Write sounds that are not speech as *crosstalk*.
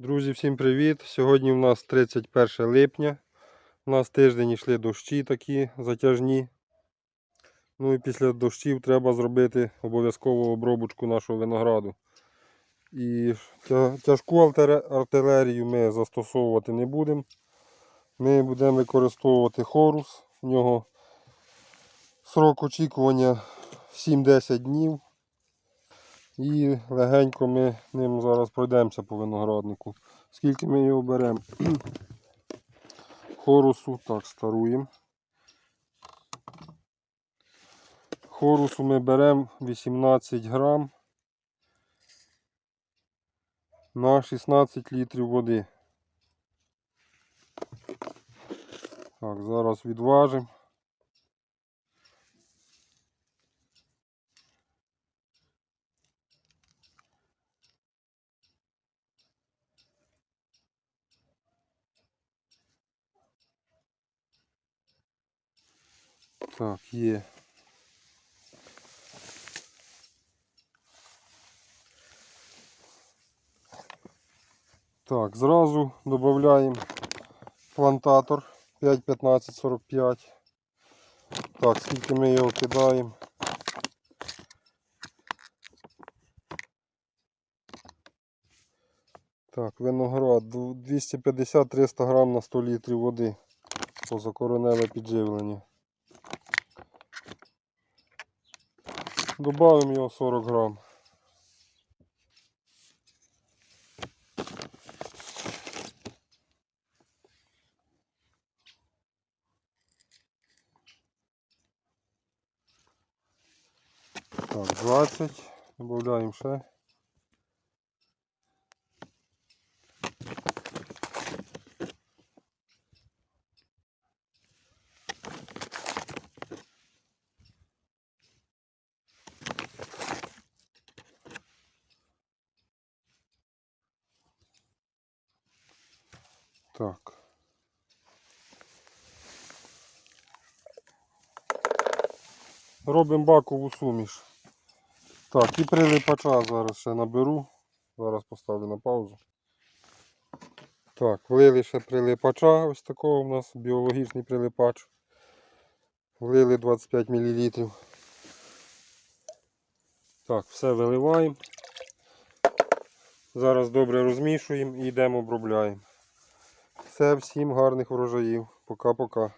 Друзі, всім привіт! Сьогодні у нас 31 липня. У нас тиждень йшли дощі такі затяжні. Ну і після дощів треба зробити обов'язково обробочку нашого винограду. І тяжку артилерію ми застосовувати не будемо. Ми будемо використовувати хорус. У нього срок очікування 7-10 днів. І легенько ми ним зараз пройдемося по винограднику. Скільки ми його беремо? *clears throat* Хорусу, так, старуємо. Хорусу ми беремо 18 грам на 16 літрів води. Так, зараз відважимо. Так, є. Так, зразу додаємо плантатор 5,15,45. Так, скільки ми його кидаємо? Так, виноград 250-300 грам на 100 літрів води. Позакороневе підживлення. Добавимо його 40 грам. Так, 20. Додаємо ще. Так. Робимо бакову суміш. Так, і прилипача зараз ще наберу. Зараз поставлю на паузу. Так, влили ще прилипача, ось такого у нас біологічний прилипач. Влили 25 мл. Так, все виливаємо. Зараз добре розмішуємо і йдемо обробляємо. Все, всім гарних врожаїв. Пока-пока.